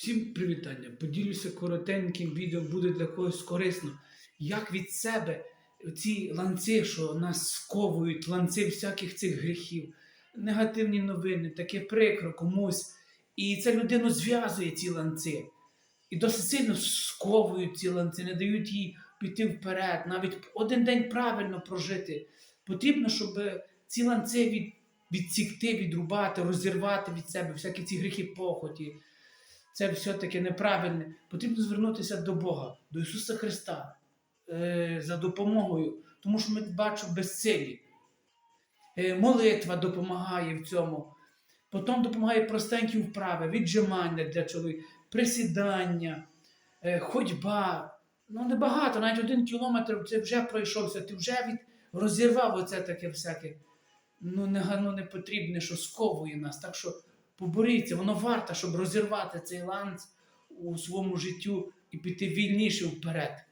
Всім привітання! Поділюся коротеньким відео, буде для когось корисно. Як від себе ці ланци, що нас сковують, ланци всяких цих гріхів, негативні новини, таке прикро комусь. І ця людину зв'язує ці ланци. І досить сильно сковують ці ланци, не дають їй піти вперед, навіть один день правильно прожити. Потрібно, щоб ці ланци від, відсікти, відрубати, розірвати від себе всякі ці гріхи похоті. Це все-таки неправильне. Потрібно звернутися до Бога, до Ісуса Христа е, за допомогою, тому що ми бачимо безсилі. Е, молитва допомагає в цьому. Потім допомагає простенькі вправи, віджимання для чоловіка, присідання, е, ходьба. Ну, небагато, навіть один кілометр ти вже пройшовся, ти вже від... розірвав оце таке всяке. Ну, не, ну, не потрібне, що сковує нас. Так що поборіться, воно варто, щоб розірвати цей ланц у своєму життю і піти вільніше вперед.